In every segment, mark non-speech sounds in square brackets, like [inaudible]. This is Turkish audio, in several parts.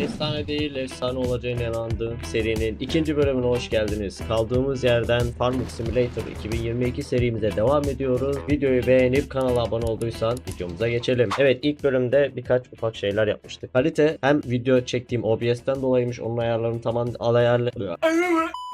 Efsane değil, efsane olacağına inandığım serinin ikinci bölümüne hoş geldiniz. Kaldığımız yerden Farming Simulator 2022 serimize devam ediyoruz. Videoyu beğenip kanala abone olduysan videomuza geçelim. Evet ilk bölümde birkaç ufak şeyler yapmıştık. Kalite hem video çektiğim OBS'ten dolayıymış onun ayarlarını tamam ayarlı...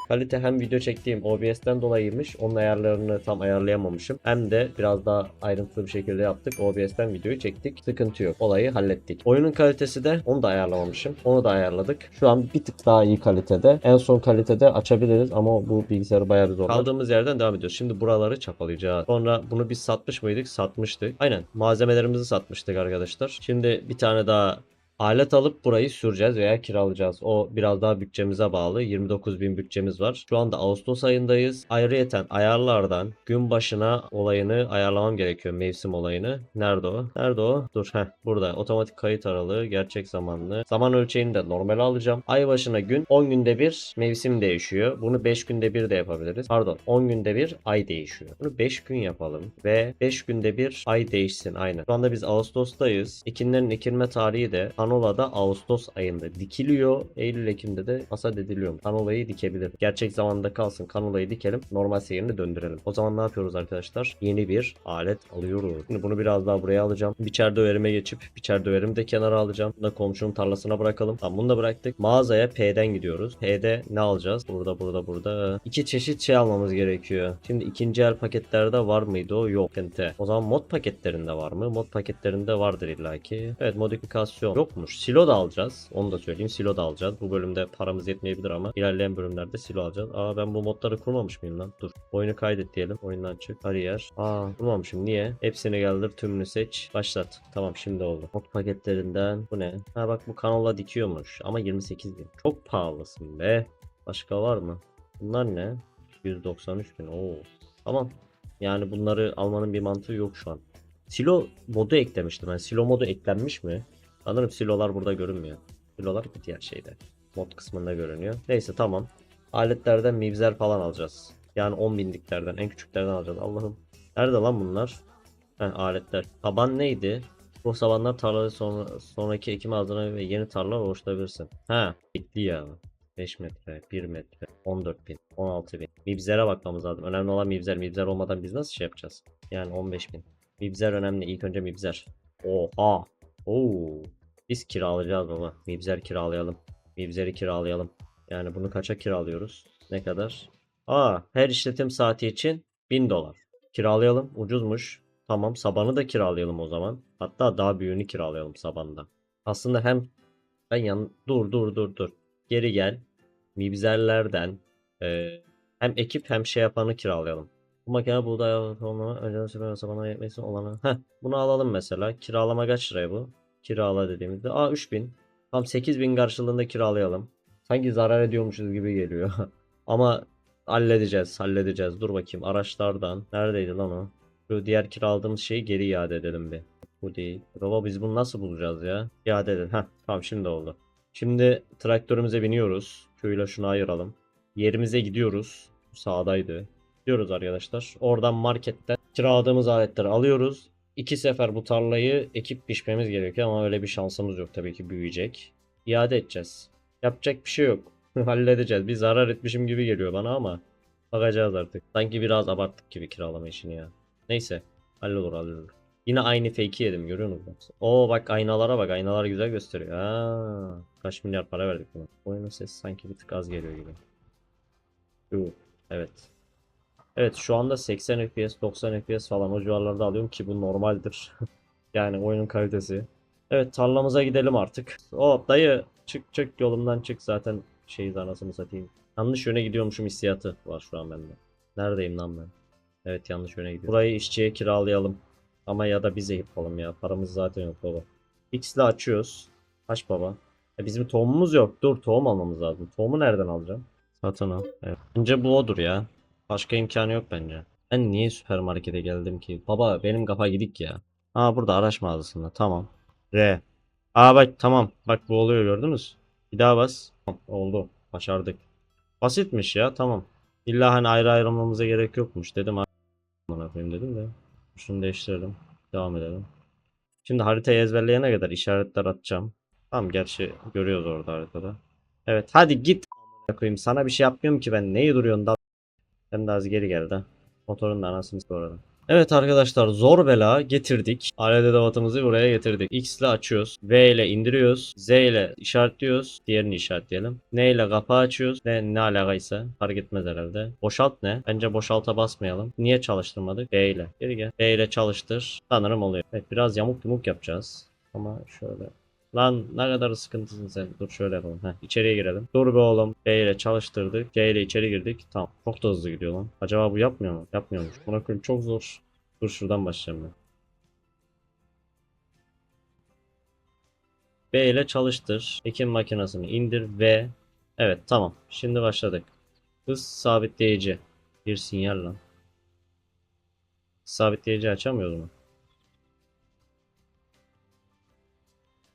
Kalite hem video çektiğim OBS'ten dolayıymış. Onun ayarlarını tam ayarlayamamışım. Hem de biraz daha ayrıntılı bir şekilde yaptık. OBS'ten videoyu çektik. Sıkıntı yok. Olayı hallettik. Oyunun kalitesi de onu da ayarlamamışım. Onu da ayarladık. Şu an bir tık daha iyi kalitede. En son kalitede açabiliriz ama bu bilgisayarı bayağı bir zor. Kaldığımız yerden devam ediyoruz. Şimdi buraları çapalayacağız. Sonra bunu biz satmış mıydık? Satmıştık. Aynen. Malzemelerimizi satmıştık arkadaşlar. Şimdi bir tane daha Alet alıp burayı süreceğiz veya kiralayacağız. O biraz daha bütçemize bağlı. 29.000 bütçemiz var. Şu anda Ağustos ayındayız. Ayrıyeten ayarlardan gün başına olayını ayarlamam gerekiyor. Mevsim olayını. Nerede o? Nerede o? Dur heh burada. Otomatik kayıt aralığı gerçek zamanlı. Zaman ölçeğini de normal alacağım. Ay başına gün 10 günde bir mevsim değişiyor. Bunu 5 günde bir de yapabiliriz. Pardon 10 günde bir ay değişiyor. Bunu 5 gün yapalım ve 5 günde bir ay değişsin aynen. Şu anda biz Ağustos'tayız. Ekinlerin ekilme tarihi de Kanola'da Ağustos ayında dikiliyor. Eylül-Ekim'de de hasat ediliyor. Kanola'yı dikebilir. Gerçek zamanda kalsın. Kanola'yı dikelim. Normal seyrini döndürelim. O zaman ne yapıyoruz arkadaşlar? Yeni bir alet alıyoruz. Şimdi bunu biraz daha buraya alacağım. Biçer döverime geçip biçer döverimi de kenara alacağım. Bunu da komşunun tarlasına bırakalım. Tamam bunu da bıraktık. Mağazaya P'den gidiyoruz. P'de ne alacağız? Burada burada burada. İki çeşit şey almamız gerekiyor. Şimdi ikinci el paketlerde var mıydı o? Yok. O zaman mod paketlerinde var mı? Mod paketlerinde vardır illaki. Evet modifikasyon yokmuş. Silo da alacağız. Onu da söyleyeyim. Silo da alacağız. Bu bölümde paramız yetmeyebilir ama ilerleyen bölümlerde silo alacağız. Aa ben bu modları kurmamış mıyım lan? Dur. Oyunu kaydet diyelim. Oyundan çık. Kariyer. Aa kurmamışım. Niye? Hepsini geldir. Tümünü seç. Başlat. Tamam şimdi oldu. Mod paketlerinden. Bu ne? Ha bak bu kanala dikiyormuş. Ama 28 bin. Çok pahalısın be. Başka var mı? Bunlar ne? 193 bin. Oo. Tamam. Yani bunları almanın bir mantığı yok şu an. Silo modu eklemiştim. Yani silo modu eklenmiş mi? Sanırım silolar burada görünmüyor. Silolar bir diğer şeyde. Mod kısmında görünüyor. Neyse tamam. Aletlerden mivzer falan alacağız. Yani 10 binliklerden en küçüklerden alacağız. Allah'ım. Nerede lan bunlar? Heh, aletler. Taban neydi? Bu sabanlar tarlaları sonra, sonraki ekime hazırlanıyor ve yeni tarlalar oluşturabilirsin. Ha, ekli ya. 5 metre, 1 metre, 14 bin, 16 bin. Mibzere bakmamız lazım. Önemli olan mibzer. Mibzer olmadan biz nasıl şey yapacağız? Yani 15 bin. Mibzer önemli. İlk önce mibzer. Oha. Oo. Biz kiralayacağız baba. Mibzer kiralayalım. Mibzeri kiralayalım. Yani bunu kaça kiralıyoruz? Ne kadar? Aa, her işletim saati için 1000 dolar. Kiralayalım. Ucuzmuş. Tamam, sabanı da kiralayalım o zaman. Hatta daha büyüğünü kiralayalım sabanda. Aslında hem ben yan dur dur dur dur. Geri gel. Mibzerlerden e, hem ekip hem şey yapanı kiralayalım. Bu makine buğday olma önceden süper sabana yetmesi olanı. Heh, bunu alalım mesela. Kiralama kaç liraya bu? Kirala dediğimizde. Aa 3000. Tam 8000 karşılığında kiralayalım. Sanki zarar ediyormuşuz gibi geliyor. [laughs] Ama halledeceğiz, halledeceğiz. Dur bakayım araçlardan. Neredeydi lan o? Şu diğer kiraladığımız şeyi geri iade edelim bir. Bu değil. Baba biz bunu nasıl bulacağız ya? İade edin. Heh, tamam şimdi oldu. Şimdi traktörümüze biniyoruz. Şöyle şunu ayıralım. Yerimize gidiyoruz. Sağdaydı. Gidiyoruz arkadaşlar. Oradan marketten kiraladığımız aletleri alıyoruz. İki sefer bu tarlayı ekip biçmemiz gerekiyor ama öyle bir şansımız yok tabii ki büyüyecek. İade edeceğiz. Yapacak bir şey yok. [laughs] Halledeceğiz. Bir zarar etmişim gibi geliyor bana ama bakacağız artık. Sanki biraz abarttık gibi kiralama işini ya. Neyse. Hallolur hallolur. Yine aynı fake'i yedim görüyor musun? Oo bak aynalara bak aynalar güzel gösteriyor. Aa, kaç milyar para verdik buna. Oyunun sesi sanki bir tık az geliyor gibi. Evet. Evet şu anda 80 FPS 90 FPS falan o civarlarda alıyorum ki bu normaldir. [laughs] yani oyunun kalitesi. Evet tarlamıza gidelim artık. Hop dayı çık çık yolumdan çık zaten şeyi anasını satayım. Yanlış yöne gidiyormuşum hissiyatı var şu an bende. Neredeyim lan ben? Evet yanlış yöne gidiyorum. Burayı işçiye kiralayalım. Ama ya da bize yapalım ya. Paramız zaten yok baba. X'le açıyoruz. Aç baba. E bizim tohumumuz yok. Dur tohum almamız lazım. Tohumu nereden alacağım? Satın al. Evet. Bence bu odur ya. Başka imkanı yok bence. Ben niye süpermarkete geldim ki? Baba benim kafa gidik ya. Aa burada araç mağazasında. Tamam. R. Aa bak tamam. Bak bu oluyor gördünüz. Bir daha bas. Oldu. Başardık. Basitmiş ya tamam. İlla hani ayrı ayrılmamıza gerek yokmuş dedim. Koyayım dedim de. Şunu değiştirelim. Devam edelim. Şimdi haritayı ezberleyene kadar işaretler atacağım. Tamam gerçi görüyoruz orada haritada. Evet hadi git koyayım. Sana bir şey yapmıyorum ki ben. Neyi duruyorsun da? Sen de az geri geldi. Motorun da anasını arada. Evet arkadaşlar zor bela getirdik. Alet edevatımızı buraya getirdik. X ile açıyoruz. V ile indiriyoruz. Z ile işaretliyoruz. Diğerini işaretleyelim. N ile kapağı açıyoruz. Ne, ne alakaysa fark etmez herhalde. Boşalt ne? Bence boşalta basmayalım. Niye çalıştırmadık? B ile. Geri gel. B ile çalıştır. Sanırım oluyor. Evet biraz yamuk yumuk yapacağız. Ama şöyle Lan ne kadar sıkıntısın sen. Dur şöyle yapalım. Heh, içeriye girelim. Dur be oğlum. B ile çalıştırdık. C ile içeri girdik. Tamam. Çok da hızlı gidiyor lan. Acaba bu yapmıyor mu? Yapmıyormuş. Buna koyayım çok zor. Dur şuradan başlayalım ben. B ile çalıştır. Ekim makinesini indir ve evet tamam. Şimdi başladık. Hız sabitleyici. Bir sinyal lan. Sabitleyici açamıyoruz mu?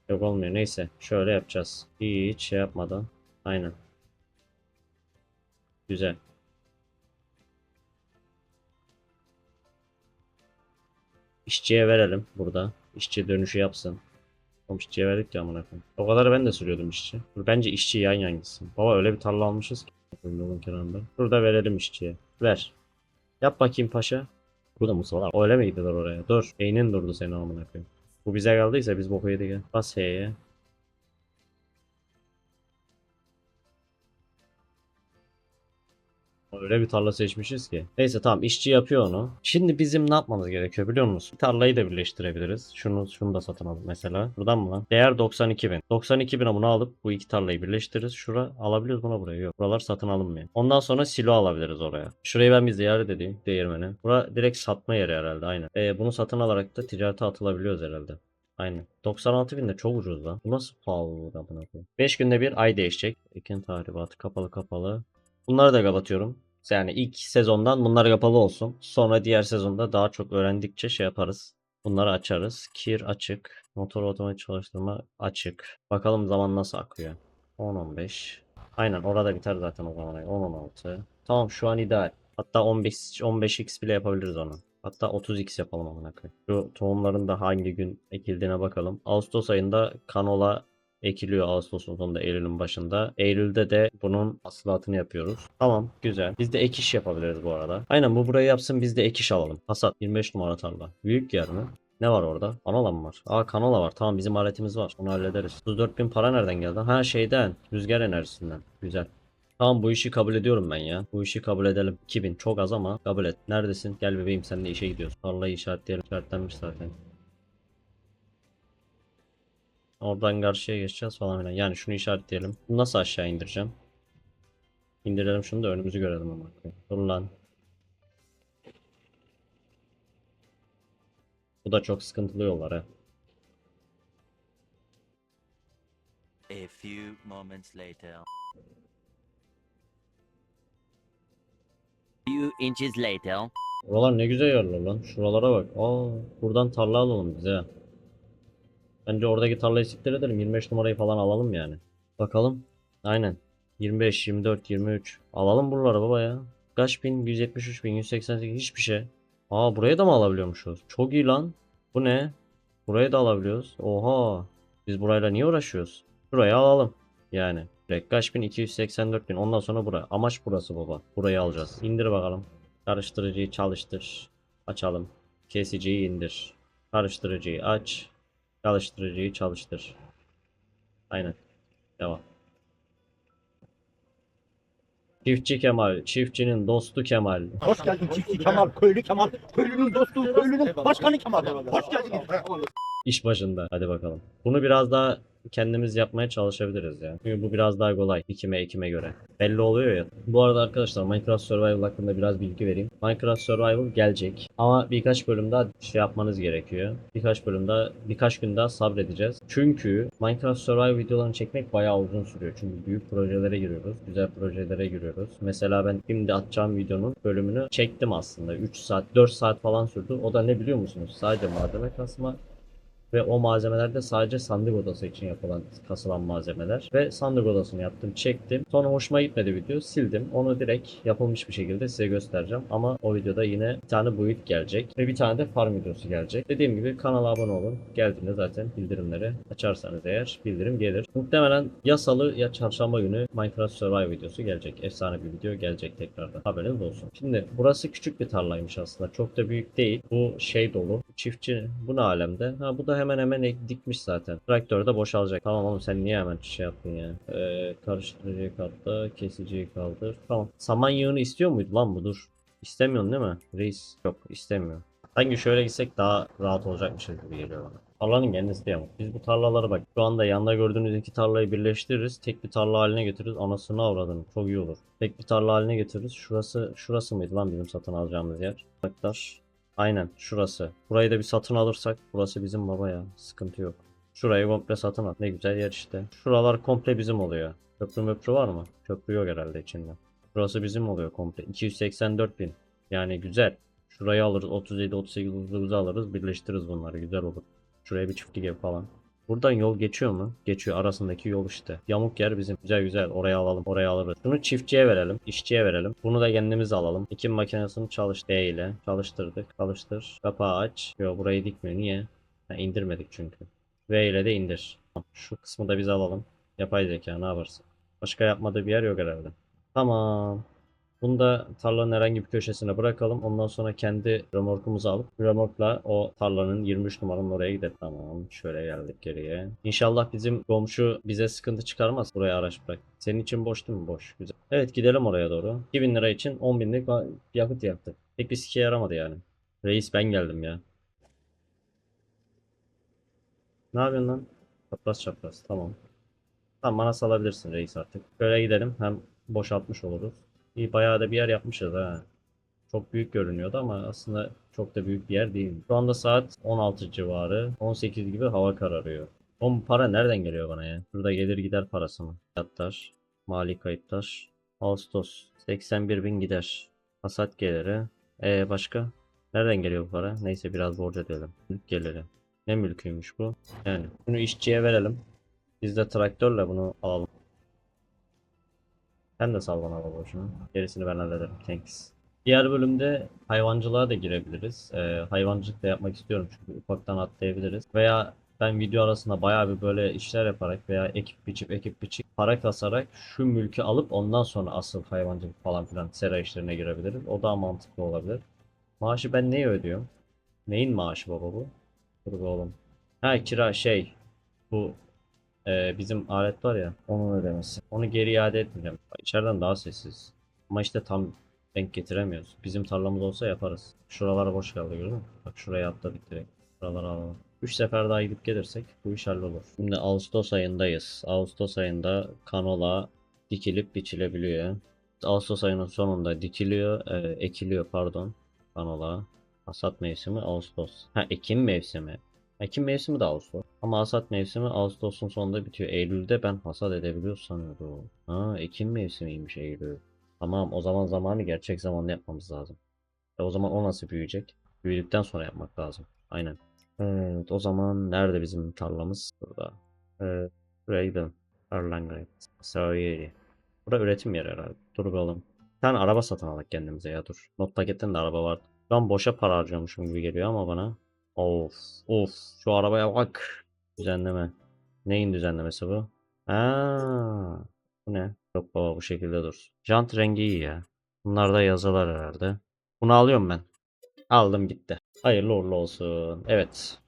Yok olmuyor. Neyse. Şöyle yapacağız. Hiç şey yapmadan. Aynen. Güzel. İşçiye verelim burada. İşçi dönüşü yapsın. Oğlum işçiye verdik ya amına. O kadar ben de sürüyordum işçi. Dur, bence işçi yan yan gitsin. Baba öyle bir tarla almışız ki. Yolun kenarında. Burada verelim işçiye. Ver. Yap bakayım paşa. Burada Musa var. Öyle mi gidiyorlar oraya? Dur. Beynin durdu senin amına koyayım. Bu bize kaldıysa biz boku yedik. Bas H'ye. Öyle bir tarla seçmişiz ki. Neyse tamam işçi yapıyor onu. Şimdi bizim ne yapmamız gerekiyor biliyor musun? Tarlayı da birleştirebiliriz. Şunu şunu da satın alalım mesela. Buradan mı lan? Değer 92.000. 92.000'e bunu alıp bu iki tarlayı birleştiririz. Şura alabiliyoruz buna buraya. Yok. Buralar satın alınmıyor. Ondan sonra silo alabiliriz oraya. Şurayı ben bir ziyaret edeyim. Değirmeni. Bura direkt satma yeri herhalde aynen. Ee, bunu satın alarak da ticarete atılabiliyoruz herhalde. Aynen. 96 bin de çok ucuz lan. Bu nasıl pahalı buna koyayım. 5 günde bir ay değişecek. Ekin tahribatı kapalı kapalı. Bunları da kapatıyorum. Yani ilk sezondan bunlar kapalı olsun. Sonra diğer sezonda daha çok öğrendikçe şey yaparız. Bunları açarız. Kir açık. Motor otomatik çalıştırma açık. Bakalım zaman nasıl akıyor. 10-15. Aynen orada biter zaten o zaman. 10-16. Tamam şu an ideal. Hatta 15 15x bile yapabiliriz onu. Hatta 30x yapalım amına koyayım. Şu tohumların da hangi gün ekildiğine bakalım. Ağustos ayında kanola ekiliyor Ağustos'un sonunda Eylül'ün başında. Eylül'de de bunun hasılatını yapıyoruz. Tamam güzel. Biz de ek iş yapabiliriz bu arada. Aynen bu burayı yapsın biz de ek iş alalım. Hasat 25 numara tarla. Büyük yer mi? Ne var orada? Kanola mı var? Aa kanola var. Tamam bizim aletimiz var. Onu hallederiz. 34 bin para nereden geldi? Ha şeyden. Rüzgar enerjisinden. Güzel. Tamam bu işi kabul ediyorum ben ya. Bu işi kabul edelim. 2000 çok az ama kabul et. Neredesin? Gel bebeğim sen de işe gidiyorsun. Tarlayı işaretleyelim. İşaretlenmiş zaten. Oradan karşıya geçeceğiz falan filan. Yani şunu işaretleyelim. Bunu nasıl aşağı indireceğim? İndirelim şunu da önümüzü görelim ama. Dur lan. Bu da çok sıkıntılı yollar ha. A few moments later. Few inches later. Buralar ne güzel yerler lan. Şuralara bak. Aa, buradan tarla alalım bize. Bence oradaki tarlayı siktir edelim. 25 numarayı falan alalım yani. Bakalım. Aynen. 25, 24, 23. Alalım buraları baba ya. Kaç bin? 173 bin, 188 hiçbir şey. Aa buraya da mı alabiliyormuşuz? Çok iyi lan. Bu ne? Burayı da alabiliyoruz. Oha. Biz burayla niye uğraşıyoruz? Şurayı alalım. Yani. Kaç bin? 284 bin. Ondan sonra buraya. Amaç burası baba. Burayı alacağız. İndir bakalım. Karıştırıcıyı çalıştır. Açalım. Kesiciyi indir. Karıştırıcıyı aç. Çalıştırıcıyı çalıştır. Aynen. Devam. Çiftçi Kemal, çiftçinin dostu Kemal. Hoş geldin çiftçi Kemal, köylü Kemal, köylünün dostu, köylünün başkanı Kemal. Hoş geldin. İş başında. Hadi bakalım. Bunu biraz daha kendimiz yapmaya çalışabiliriz ya. Çünkü bu biraz daha kolay. Ekime ekime göre. Belli oluyor ya. Bu arada arkadaşlar Minecraft Survival hakkında biraz bilgi vereyim. Minecraft Survival gelecek. Ama birkaç bölüm daha şey yapmanız gerekiyor. Birkaç bölüm daha, birkaç gün daha sabredeceğiz. Çünkü Minecraft Survival videolarını çekmek bayağı uzun sürüyor. Çünkü büyük projelere giriyoruz. Güzel projelere giriyoruz. Mesela ben şimdi atacağım videonun bölümünü çektim aslında. 3 saat, 4 saat falan sürdü. O da ne biliyor musunuz? Sadece malzeme kasma Ve o malzemeler de sadece sandık odası için yapılan, kasılan malzemeler. Ve sandık odasını yaptım, çektim. Sonra hoşuma gitmedi video, sildim. Onu direkt yapılmış bir şekilde size göstereceğim. Ama o videoda yine bir tane build gelecek. Ve bir tane de farm videosu gelecek. Dediğim gibi kanala abone olun. Geldiğinde zaten bildirimleri açarsanız eğer bildirim gelir. Muhtemelen ya salı ya çarşamba günü Minecraft Survive videosu gelecek. Efsane bir video gelecek tekrardan. Haberiniz olsun. Şimdi burası küçük bir tarlaymış aslında. Çok da büyük değil. Bu şey dolu. Çiftçi bu ne alemde? Ha bu da hemen hemen dikmiş zaten. Traktör de boşalacak. Tamam oğlum sen niye hemen şey yaptın ya? Ee, karıştırıcıyı katla, kesiciyi kaldır. Tamam. Saman yığını istiyor muydu lan bu? Dur. İstemiyorsun değil mi? Reis. Yok istemiyor. Sanki şöyle gitsek daha rahat olacakmış gibi geliyor bana. Tarlanın kendisi de yamuk. Biz bu tarlaları bak şu anda yanda gördüğünüz iki tarlayı birleştiririz. Tek bir tarla haline getiririz. Anasını avradını. Çok iyi olur. Tek bir tarla haline getiririz. Şurası şurası mıydı lan bizim satın alacağımız yer? Baklar. Aynen şurası. Burayı da bir satın alırsak burası bizim baba ya. Sıkıntı yok. Şurayı komple satın al. Ne güzel yer işte. Şuralar komple bizim oluyor. Köprü möprü var mı? Köprü yok herhalde içinde. Burası bizim oluyor komple. 284 bin. Yani güzel. Şurayı alırız. 37 38 uzun alırız. Birleştiririz bunları. Güzel olur. Şuraya bir çiftlik ev falan. Buradan yol geçiyor mu? Geçiyor. Arasındaki yol işte. Yamuk yer bizim. Güzel güzel. Oraya alalım. Oraya alırız. Şunu çiftçiye verelim. işçiye verelim. Bunu da kendimiz alalım. Ekim makinesini çalış D ile. Çalıştırdık. Çalıştır. Kapağı aç. Yo burayı dikmiyor. Niye? Ha, indirmedik çünkü. V ile de indir. Şu kısmı da biz alalım. Yapay zeka ne yaparsın? Başka yapmadığı bir yer yok herhalde. Tamam. Bunu da tarlanın herhangi bir köşesine bırakalım. Ondan sonra kendi römorkumuzu alıp römorkla o tarlanın 23 numaranın oraya gidelim. Tamam. Şöyle geldik geriye. İnşallah bizim komşu bize sıkıntı çıkarmaz buraya araç bırak. Senin için boş değil mi? Boş. Güzel. Evet gidelim oraya doğru. 2000 lira için 10 binlik yakıt yaktık. Pek bir sike yaramadı yani. Reis ben geldim ya. Ne yapıyorsun lan? Çapraz çapraz. Tamam. Tamam bana salabilirsin reis artık. Böyle gidelim. Hem boşaltmış oluruz. İyi bayağı da bir yer yapmışız ha. Çok büyük görünüyordu ama aslında çok da büyük bir yer değil. Şu anda saat 16 civarı. 18 gibi hava kararıyor. O para nereden geliyor bana ya? Şurada gelir gider parası mı? Fiyatlar, mali kayıtlar. Ağustos 81 bin gider. Hasat geliri. E başka? Nereden geliyor bu para? Neyse biraz borç edelim. Mülk geliri. Ne mülküymüş bu? Yani bunu işçiye verelim. Biz de traktörle bunu alalım. Sen de sal bana baba şunu. Gerisini ben hallederim. Thanks. Diğer bölümde hayvancılığa da girebiliriz. Ee, hayvancılık da yapmak istiyorum çünkü ufaktan atlayabiliriz. Veya ben video arasında bayağı bir böyle işler yaparak veya ekip biçip ekip biçip para kasarak şu mülkü alıp ondan sonra asıl hayvancılık falan filan sera işlerine girebiliriz. O daha mantıklı olabilir. Maaşı ben neye ödüyorum? Neyin maaşı baba bu? Dur oğlum. Ha kira şey. Bu ee, bizim alet var ya onun ödemesi. Onu geri iade etmeyeceğim. İçeriden daha sessiz. Ama işte tam denk getiremiyoruz. Bizim tarlamız olsa yaparız. Şuralar boş kaldı gördün mü? Bak şuraya atladık direkt. Şuraları alalım. 3 sefer daha gidip gelirsek bu iş hallolur. Şimdi Ağustos ayındayız. Ağustos ayında kanola dikilip biçilebiliyor. Ağustos ayının sonunda dikiliyor, e, ekiliyor pardon. Kanola. Hasat mevsimi Ağustos. Ha Ekim mevsimi. Ekim mevsimi de Ağustos. Ama hasat mevsimi Ağustos'un sonunda bitiyor. Eylül'de ben hasat edebiliyor sanıyordum. Ha Ekim mevsimiymiş Eylül. Tamam o zaman zamanı gerçek zamanlı yapmamız lazım. E, o zaman o nasıl büyüyecek? Büyüdükten sonra yapmak lazım. Aynen. Evet o zaman nerede bizim tarlamız? Burada. Evet. Buraya gidelim. Erlangen. Burada üretim yeri herhalde. Dur oğlum. Bir tane araba satın aldık kendimize ya dur. Not paketten de araba vardı. Ben boşa para harcıyormuşum gibi geliyor ama bana. Of of şu arabaya bak. Düzenleme. Neyin düzenlemesi bu? Aa, bu ne? Yok baba bu şekilde dur. Jant rengi iyi ya. Bunlar da yazılar herhalde. Bunu alıyorum ben. Aldım gitti. Hayırlı uğurlu olsun. Evet.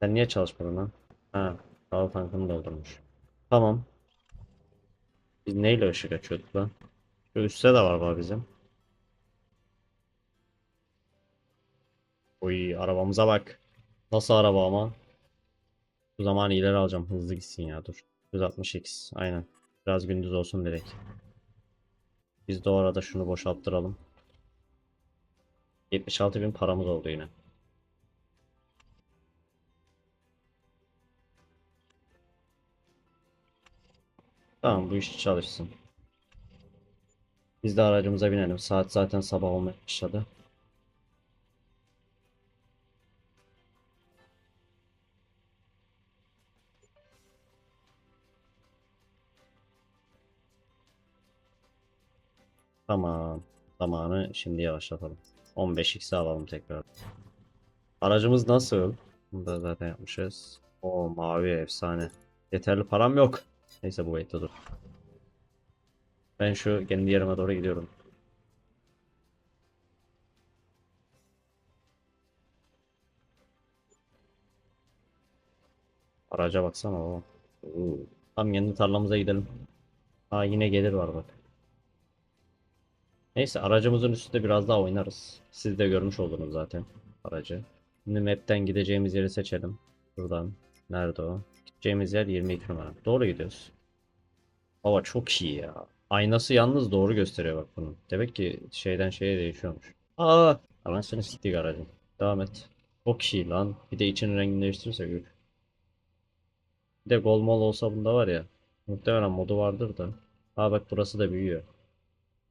Sen niye çalışmadın lan? Ha, hava tankını doldurmuş. Tamam. Biz neyle ışık açıyorduk lan? Şu üstte de var baba bizim. Oy arabamıza bak. Nasıl araba ama? Bu zaman ileri alacağım. Hızlı gitsin ya dur. 160x. Aynen. Biraz gündüz olsun direkt. Biz de o arada şunu boşalttıralım. 76 bin paramız oldu yine. Tamam bu iş çalışsın. Biz de aracımıza binelim. Saat zaten sabah olmaya başladı. Tamam. Zamanı şimdi yavaşlatalım. 15x'e alalım tekrar. Aracımız nasıl? Bunu da zaten yapmışız. O mavi efsane. Yeterli param yok. Neyse bu way'te dur. Ben şu kendi yerime doğru gidiyorum. Araca baksana o. Tam kendi tarlamıza gidelim. Aa yine gelir var bak. Neyse aracımızın üstünde biraz daha oynarız. Siz de görmüş oldunuz zaten aracı. Şimdi map'ten gideceğimiz yeri seçelim. Buradan. Nerede o? Gideceğimiz yer 22 numara. Doğru gidiyoruz. Hava çok iyi ya. Aynası yalnız doğru gösteriyor bak bunun. Demek ki şeyden şeye değişiyormuş. Aa! Anasını siktik aracın. Devam et. Çok iyi lan. Bir de için rengini değiştirirse gör. Bir de gol mol olsa bunda var ya. Muhtemelen modu vardır da. Aa bak burası da büyüyor.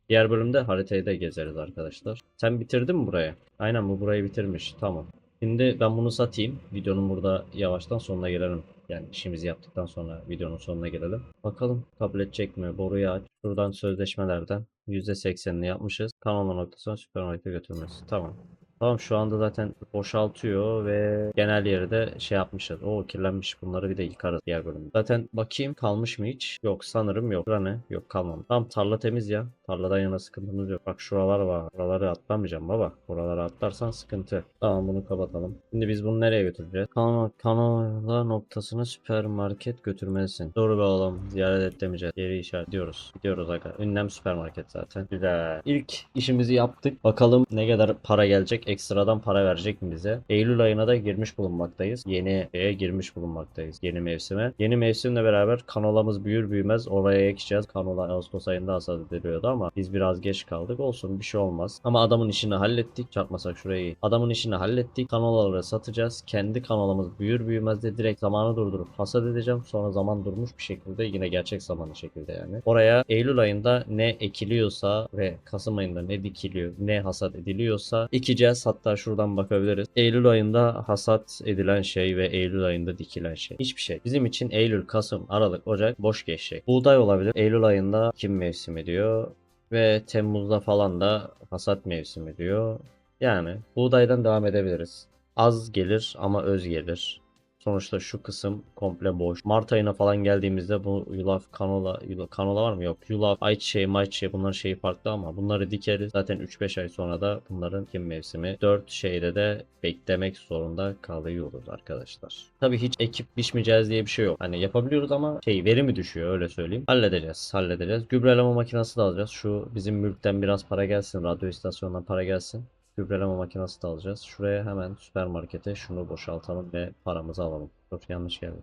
Diğer bölümde haritayı da gezeriz arkadaşlar. Sen bitirdin mi burayı? Aynen bu burayı bitirmiş. Tamam. Şimdi ben bunu satayım. Videonun burada yavaştan sonuna gelelim. Yani işimizi yaptıktan sonra videonun sonuna gelelim. Bakalım kabul edecek mi? Boruyu aç. Şuradan sözleşmelerden %80'ini yapmışız. Kanalına noktasına süpermarkete götürmesi. Tamam. Tamam şu anda zaten boşaltıyor ve genel yeri de şey yapmışız. O kirlenmiş bunları bir de yıkarız diğer bölümde. Zaten bakayım kalmış mı hiç? Yok sanırım yok. Bura ne? Yok kalmamış. Tamam tarla temiz ya. Tarladan yana sıkıntımız yok. Bak şuralar var. Buraları atlamayacağım baba. Buraları atlarsan sıkıntı. Tamam bunu kapatalım. Şimdi biz bunu nereye götüreceğiz? Kanal, kanala noktasına süpermarket götürmelisin. Doğru be oğlum. Ziyaret et demeyeceğiz. Geri işaretliyoruz. Gidiyoruz aga. Ünlem süpermarket zaten. Güzel. İlk işimizi yaptık. Bakalım ne kadar para gelecek. Ekstradan para verecek mi bize? Eylül ayına da girmiş bulunmaktayız. Yeni şeye girmiş bulunmaktayız. Yeni mevsime. Yeni mevsimle beraber kanolamız büyür büyümez oraya ekeceğiz. Kanola Ağustos ayında hasat ediliyordu ama biz biraz geç kaldık. Olsun bir şey olmaz. Ama adamın işini hallettik. Çarpmasak şurayı. Adamın işini hallettik. Kanolaları satacağız. Kendi kanolamız büyür büyümez de direkt zamanı durdurup hasat edeceğim. Sonra zaman durmuş bir şekilde yine gerçek zamanlı şekilde yani. Oraya Eylül ayında ne ekiliyorsa ve Kasım ayında ne dikiliyor ne hasat ediliyorsa ekeceğiz. Hatta şuradan bakabiliriz. Eylül ayında hasat edilen şey ve Eylül ayında dikilen şey. Hiçbir şey. Bizim için Eylül, Kasım, Aralık, Ocak boş geçecek. Buğday olabilir. Eylül ayında kim mevsimi diyor. Ve Temmuz'da falan da hasat mevsimi diyor. Yani buğdaydan devam edebiliriz. Az gelir ama öz gelir. Sonuçta şu kısım komple boş. Mart ayına falan geldiğimizde bu yulaf, kanola, yulaf, kanola var mı? Yok. Yulaf, ayçiçeği, mayçiçeği bunların şeyi farklı ama bunları dikeriz. Zaten 3-5 ay sonra da bunların kim mevsimi. 4 şeyde de beklemek zorunda kalıyoruz arkadaşlar. Tabii hiç ekip biçmeyeceğiz diye bir şey yok. Hani yapabiliyoruz ama şey verimi düşüyor öyle söyleyeyim. Halledeceğiz, halledeceğiz. Gübreleme makinesi de alacağız. Şu bizim mülkten biraz para gelsin. Radyo istasyonundan para gelsin. Gübreleme makinesi de alacağız. Şuraya hemen süpermarkete şunu boşaltalım ve paramızı alalım. Dur yanlış geldi.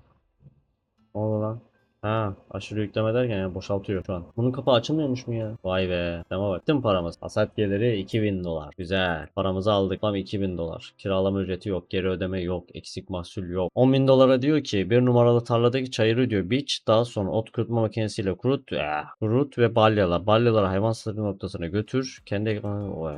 Ne oldu lan? Ha aşırı yükleme derken yani boşaltıyor şu an. Bunun kapağı açılmıyormuş mu ya? Vay be. Deme bak. Tüm paramız. Hasat geliri 2000 dolar. Güzel. Paramızı aldık. Tam 2000 dolar. Kiralama ücreti yok. Geri ödeme yok. Eksik mahsul yok. 10 bin dolara diyor ki bir numaralı tarladaki çayırı diyor biç. Daha sonra ot kurutma makinesiyle kurut. Eh, kurut ve balyala. Balyaları hayvan satım noktasına götür. Kendi... Oy.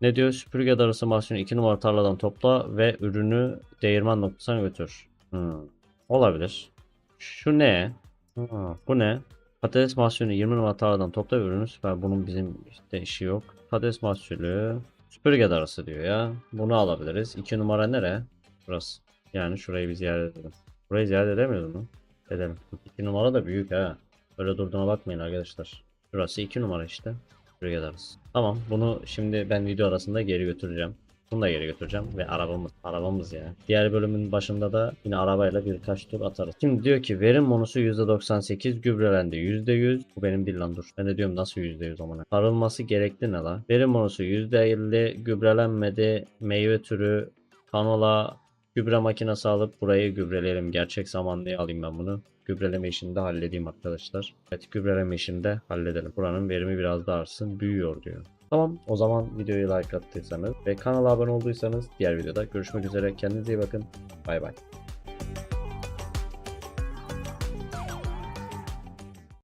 Ne diyor? Süpürge darısı mahsulünü 2 numara tarladan topla ve ürünü değirmen noktasına götür. Hmm. Olabilir. Şu ne? Ha, bu ne? Patates mahsulünü 20 numara tarladan topla ve ürünü süper. Bunun bizim işte işi yok. Patates mahsulü süpürge darısı diyor ya. Bunu alabiliriz. 2 numara nere? Burası. Yani şurayı bir ziyaret edelim. Burayı ziyaret edemiyoruz mu? Edelim. 2 numara da büyük ha. Öyle durduğuna bakmayın arkadaşlar. Şurası 2 numara işte. Buraya darız. Tamam bunu şimdi ben video arasında geri götüreceğim. Bunu da geri götüreceğim ve arabamız arabamız ya. Diğer bölümün başında da yine arabayla birkaç tur atarız. Şimdi diyor ki verim bonusu %98 gübrelendi %100. Bu benim değil lan dur. Ben de diyorum nasıl %100 amına. Sarılması gerekli ne la? Verim bonusu %50 gübrelenmedi. Meyve türü kanola gübre makinesi alıp burayı gübreleyelim. Gerçek zamanlı alayım ben bunu gübreleme işini de halledeyim arkadaşlar. Evet gübreleme işini de halledelim. Buranın verimi biraz daha artsın. Büyüyor diyor. Tamam o zaman videoyu like attıysanız ve kanala abone olduysanız diğer videoda görüşmek üzere. Kendinize iyi bakın. Bay bay.